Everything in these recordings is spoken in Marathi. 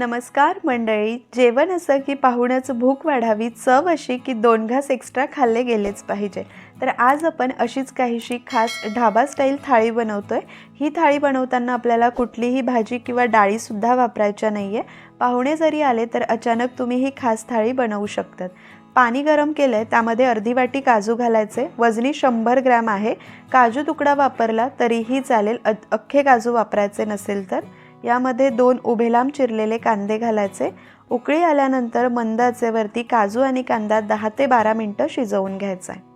नमस्कार मंडळी जेवण असं की पाहुण्याचं भूक वाढावी चव अशी की दोन घास एक्स्ट्रा खाल्ले गेलेच पाहिजे. तर आज आपण अशीच काहीशी खास ढाबा स्टाईल थाळी बनवतो आहे ही थाळी बनवताना आपल्याला कुठलीही भाजी किंवा डाळीसुद्धा वापरायच्या नाही आहे पाहुणे जरी आले तर अचानक तुम्ही ही खास थाळी बनवू शकतात. पाणी गरम केलं आहे त्यामध्ये अर्धी वाटी काजू घालायचे. वजनी शंभर ग्रॅम आहे. काजू तुकडा वापरला तरीही चालेल. अख्खे काजू वापरायचे नसेल तर. यामध्ये दोन उभे लांब चिरलेले कांदे घालायचे. उकळी आल्यानंतर मंद आचेवरती काजू आणि कांदा दहा ते बारा मिनटं शिजवून घ्यायचा. आहे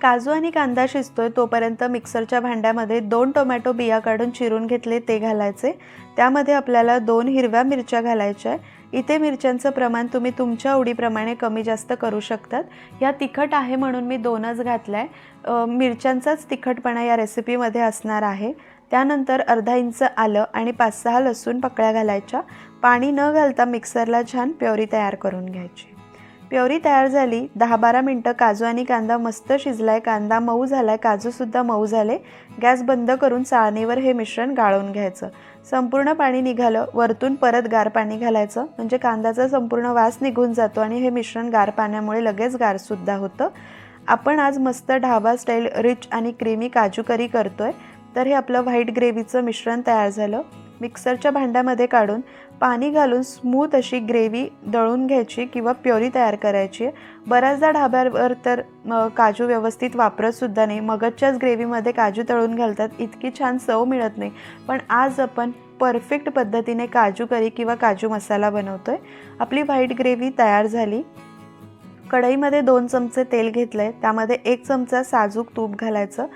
काजू आणि कांदा शिजतोय तोपर्यंत मिक्सरच्या भांड्यामध्ये दोन टोमॅटो बिया काढून चिरून घेतले ते घालायचे. त्यामध्ये आपल्याला दोन हिरव्या मिरच्या घालायच्या आहे इथे मिरच्यांचं प्रमाण तुम्ही तुमच्या आवडीप्रमाणे कमी जास्त करू शकतात. या तिखट आहे म्हणून मी दोनच घातला आहे मिरच्यांचाच तिखटपणा या रेसिपीमध्ये असणार आहे. त्यानंतर अर्धा इंच आलं आणि पाच सहा लसूण पकळ्या घालायच्या. पाणी न घालता मिक्सरला छान प्युरी तयार करून घ्यायची. प्युरी तयार झाली. दहा बारा मिनटं काजू आणि कांदा मस्त शिजलाय. कांदा मऊ झालाय. काजूसुद्धा मऊ झाले. गॅस बंद करून चाळणीवर हे मिश्रण गाळून घ्यायचं. संपूर्ण पाणी निघालं. वरतून परत गार पाणी घालायचं. म्हणजे कांद्याचा संपूर्ण वास निघून जातो आणि हे मिश्रण गार पाण्यामुळे लगेच गारसुद्धा होतं. आपण आज मस्त ढाबा स्टाईल रिच आणि क्रीमी काजू करी करतोय. तर हे आपलं व्हाईट ग्रेव्हीचं मिश्रण तयार झालं. मिक्सरच्या भांड्यामध्ये काढून पाणी घालून स्मूथ अशी ग्रेव्ही दळून घ्यायची किंवा प्युरी तयार करायची. बऱ्याचदा ढाब्यावर तर काजू व्यवस्थित वापरतसुद्धा नाही. मगजच्याच ग्रेव्हीमध्ये काजू तळून घालतात. इतकी छान चव मिळत नाही. पण आज आपण परफेक्ट पद्धतीने काजू करी किंवा काजू मसाला बनवतो आहे आपली व्हाईट ग्रेव्ही तयार झाली. कढईमध्ये दोन चमचे तेल घेतलं आहे त्यामध्ये एक चमचा साजूक तूप घालायचं.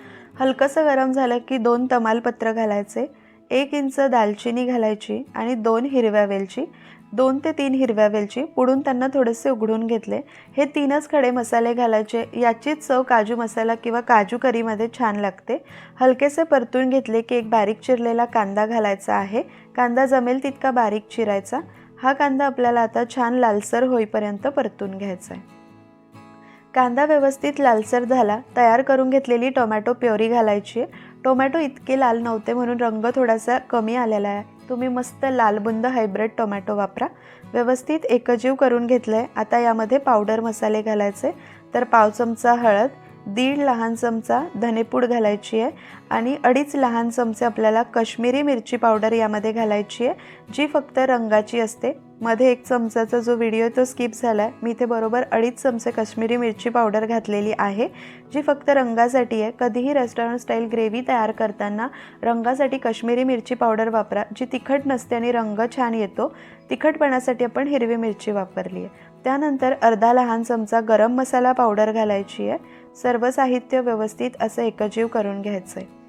हलकंसं गरम झालं की दोन तमालपत्र घालायचे एक इंच दालचिनी घालायची आणि दोन हिरव्या वेलची दोन ते तीन हिरव्या वेलची पुढून त्यांना थोडेसे उघडून घेतले. हे तीनच खडे मसाले घालायचे. याचीच चव काजू मसाला किंवा काजू करीमध्ये छान लागते. हलकेसे परतून घेतले की एक बारीक चिरलेला कांदा घालायचा आहे. कांदा जमेल तितका बारीक चिरायचा. हा कांदा आपल्याला आता छान लालसर होईपर्यंत परतून घ्यायचा आहे. कांदा व्यवस्थित लालसर झाला तयार करून घेतलेली टोमॅटो प्युरी घालायची. आहे टोमॅटो इतके लाल नव्हते म्हणून रंग थोडासा कमी आलेला आहे. तुम्ही मस्त लालबुंद हायब्रिड टोमॅटो वापरा. व्यवस्थित एकजीव करून घेतलं आहे आता यामध्ये पावडर मसाले घालायचे. तर पाव चमचा हळद दीड लहान चमचा धनेपूड घालायची आहे आणि अडीच लहान चमचे आपल्याला कश्मीरी मिरची पावडर यामध्ये घालायची आहे जी फक्त रंगाची असते. मध्ये एक चमचाचा जो व्हिडिओ तो स्किप झाला आहे मी इथे बरोबर अडीच चमचे काश्मीरी मिरची पावडर घातलेली आहे जी फक्त रंगासाठी आहे. कधीही रेस्टॉरंट स्टाईल ग्रेव्ही तयार करताना रंगासाठी काश्मीरी मिरची पावडर वापरा जी तिखट नसते आणि रंग छान येतो. तिखटपणासाठी आपण हिरवी मिरची वापरली आहे. त्यानंतर अर्धा लहान चमचा गरम मसाला पावडर घालायची आहे. सर्व साहित्य व्यवस्थित असं एकजीव करून घ्यायचं आहे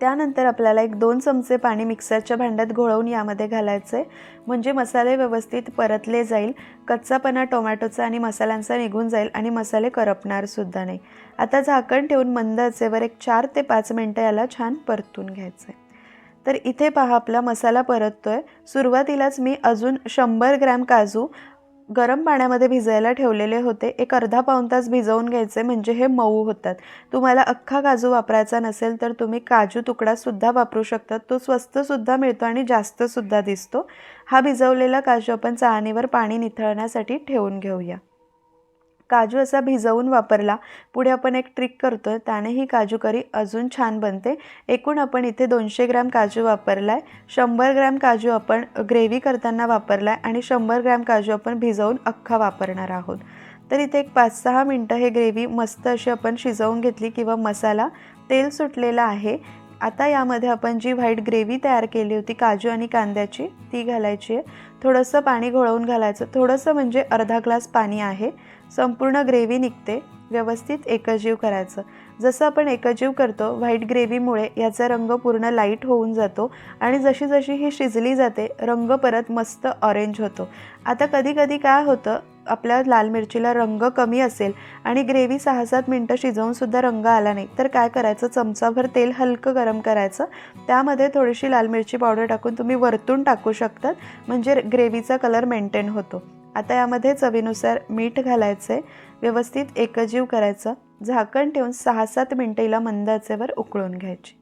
त्यानंतर आपल्याला एक दोन चमचे पाणी मिक्सरच्या भांड्यात घोळवून यामध्ये घालायचं आहे म्हणजे मसाले व्यवस्थित परतले जाईल. कच्चापणा टोमॅटोचा आणि मसाल्यांचा निघून जाईल आणि मसाले करपणारसुद्धा नाही. आता झाकण ठेवून मंद आचेवर एक चार ते पाच मिनटं याला छान परतून घ्यायचं आहे तर इथे पहा आपला मसाला परततोय. सुरुवातीलाच मी अजून शंभर ग्रॅम काजू गरम पाण्यामध्ये भिजायला ठेवलेले होते. एक अर्धा पाऊण तास भिजवून घ्यायचे म्हणजे हे मऊ होतात. तुम्हाला अख्खा काजू वापरायचा नसेल तर तुम्ही काजू तुकडासुद्धा वापरू शकतात तो स्वस्तसुद्धा मिळतो आणि जास्तसुद्धा दिसतो. हा भिजवलेला काजू आपण चाळणीवर पाणी निथळण्यासाठी ठेवून घेऊया. काजू असा भिजवून वापरला. पुढे आपण एक ट्रिक करतो आहे त्यानेही काजू करी अजून छान बनते. एकूण आपण इथे दोनशे ग्रॅम काजू वापरला आहे शंभर ग्रॅम काजू आपण ग्रेव्ही करताना वापरला आहे आणि शंभर ग्रॅम काजू आपण भिजवून अख्खा वापरणार आहोत. तर इथे एक पाच सहा मिनटं हे ग्रेव्ही मस्त अशी आपण शिजवून घेतली किंवा मसाला तेल सुटलेला आहे. आता यामध्ये आपण जी व्हाईट ग्रेव्ही तयार केली होती काजू आणि कांद्याची ती घालायची आहे. थोडंसं पाणी घोळवून घालायचं. थोडंसं म्हणजे अर्धा ग्लास पाणी आहे. संपूर्ण ग्रेव्ही निघते. व्यवस्थित एकजीव करायचं. जसं आपण एकजीव करतो व्हाईट ग्रेव्हीमुळे याचा रंग पूर्ण लाइट होऊन जातो आणि जशी जशी ही शिजली जाते रंग परत मस्त ऑरेंज होतो. आता कधी कधी काय होतं आपल्या लाल मिरचीला रंग कमी असेल आणि ग्रेव्ही सहा सात मिनटं शिजवूनसुद्धा रंग आला नाही तर काय करायचं? चमचाभर तेल हलकं गरम करायचं. त्यामध्ये थोडीशी लाल मिरची पावडर टाकून तुम्ही वरतून टाकू शकतात म्हणजे ग्रेव्हीचा कलर मेंटेन होतो. आता यामध्ये चवीनुसार मीठ घालायचं आहे व्यवस्थित एकजीव करायचं. झाकण ठेवून सहा सात मिनटं हिला मंद उकळून घ्यायची.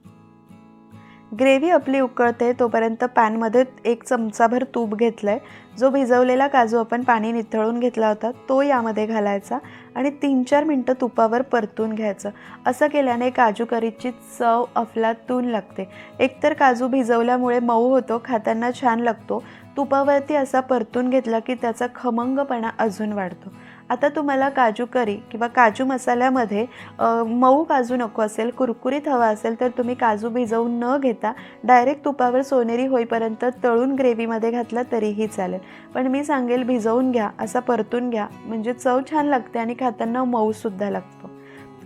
ग्रेव्ही आपली उकळते तोपर्यंत पॅनमध्ये एक चमचाभर तूप घेतलं आहे जो भिजवलेला काजू आपण पाणी निथळून घेतला होता तो यामध्ये घालायचा आणि तीन चार मिनटं तुपावर परतून घ्यायचं. असं केल्याने काजू करीची चव अफलातून लागते. एकतर काजू भिजवल्यामुळे मऊ होतो खाताना छान लागतो. तुपावरती असा परतून घेतला की त्याचा खमंगपणा अजून वाढतो. आता तुम्हाला काजू करी किंवा काजू मसाल्यामध्ये मऊ काजू नको असेल कुरकुरीत हवा असेल तर तुम्ही काजू भिजवून न घेता डायरेक्ट तुपावर सोनेरी होईपर्यंत तळून ग्रेव्हीमध्ये घातला तरीही चालेल. पण मी सांगेल भिजवून घ्या असा परतून घ्या. म्हणजे चव छान लागते आणि खाताना मऊसुद्धा लागतो.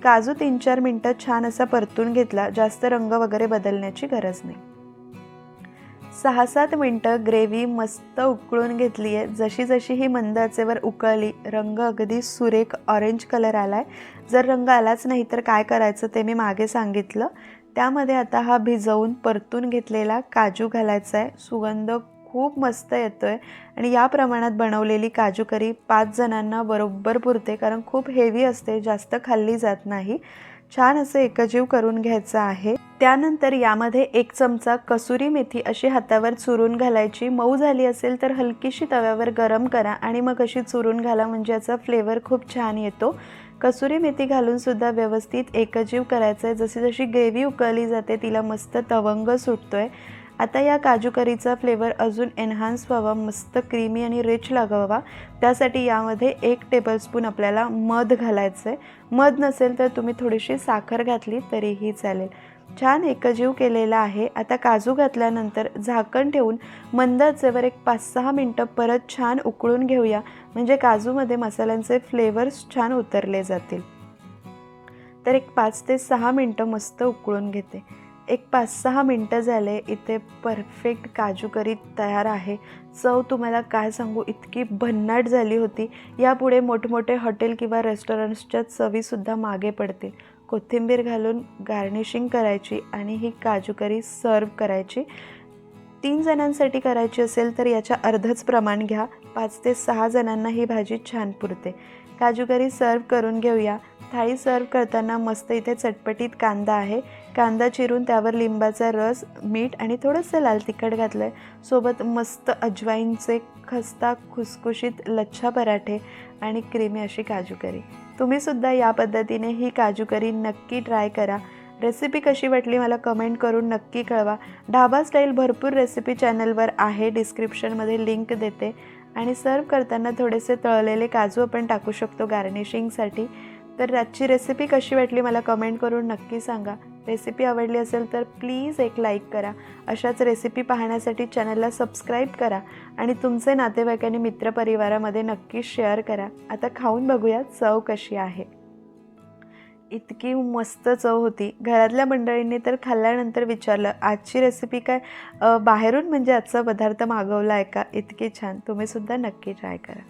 काजू तीन चार मिनटं छान असा परतून घेतला जास्त रंग वगैरे बदलण्याची गरज नाही. सहा सात मिनटं ग्रेव्ही मस्त उकळून घेतली आहे जशी जशी ही मंद आचेवर उकळली रंग अगदी सुरेख ऑरेंज कलर आला आहे जर रंग आलाच नाही तर काय करायचं ते मी मागे सांगितलं. त्यामध्ये आता हा भिजवून परतून घेतलेला काजू घालायचा आहे सुगंध खूप मस्त येतो आहे आणि या प्रमाणात बनवलेली काजू करी पाच जणांना बरोबर पुरते कारण खूप हेवी असते जास्त खाल्ली जात नाही. छान असं एकजीव करून घ्यायचं आहे. त्यानंतर यामध्ये एक चमचा कसुरी मेथी अशी हातावर चुरून घालायची. मऊ झाली असेल तर हलकीशी तव्यावर गरम करा आणि मग अशी चुरून घाला म्हणजे याचा फ्लेवर खूप छान येतो. कसुरी मेथी घालूनसुद्धा व्यवस्थित एकजीव करायचं आहे जशी जशी ग्रेव्ही उकळली जाते तिला मस्त तवंग सुटतो आहे आता या काजू करीचा फ्लेवर अजून एन्हान्स व्हावा मस्त क्रीमी आणि रिच लागावा. त्यासाठी यामध्ये एक टेबलस्पून आपल्याला मध घालायचं आहे मध नसेल तर तुम्ही थोडीशी साखर घातली तरीही चालेल. छान एकजीव केलेला आहे. आता काजू घातल्यानंतर झाकण ठेवून मंद आचेवर एक पाच सहा मिनटं परत छान उकळून घेऊया. म्हणजे काजूमध्ये मसाल्यांचे फ्लेवर्स छान उतरले जातील. तर एक पाच ते सहा मिनटं मस्त उकळून घेते. एक पाच सहा मिनटं झाले इथे परफेक्ट काजू करी तयार आहे. चव तुम्हाला काय सांगू इतकी भन्नाट झाली होती. यापुढे मोठमोठे हॉटेल किंवा रेस्टॉरंट्सच्या चवीसुद्धा मागे पडतील. कोथिंबीर घालून गार्निशिंग करायची आणि ही काजू करी सर्व करायची. तीन जणांसाठी करायची असेल तर याच्या अर्धच प्रमाण घ्या. पाच ते सहा जणांना ही भाजी छान पुरते. काजू करी सर्व करून घेऊया. थाळी सर्व करताना मस्त इथे चटपटीत कांदा आहे. कांदा चिरून त्यावर लिंबाचा रस मीठ आणि थोडंसं लाल तिखट घातलं आहे सोबत मस्त अजवाईनचे खस्ता खुसखुशीत लच्छा पराठे आणि क्रीमी अशी काजू करी. तुम्हीसुद्धा या पद्धतीने ही काजू करी नक्की ट्राय करा. रेसिपी कशी वाटली मला कमेंट करून नक्की कळवा. ढाबा स्टाईल भरपूर रेसिपी चॅनलवर आहे डिस्क्रिप्शनमध्ये लिंक देते. आणि सर्व करताना थोडेसे तळलेले काजू आपण टाकू शकतो गार्निशिंगसाठी. तर आजची रेसिपी कशी वाटली मला कमेंट करून नक्की सांगा. रेसिपी आवडली असेल तर प्लीज एक लाईक करा. अशाच रेसिपी पाहण्यासाठी चॅनलला सबस्क्राईब करा आणि तुमचे नातेवाईक आणि मित्रपरिवारामध्ये नक्की शेअर करा. आता खाऊन बघूया चव कशी आहे. इतकी मस्त चव होती. घरातल्या मंडळींनी तर खाल्ल्यानंतर विचारलं आजची रेसिपी काय? बाहेरून म्हणजे आजचा पदार्थ मागवला आहे का? इतकी छान. तुम्हीसुद्धा नक्की ट्राय करा.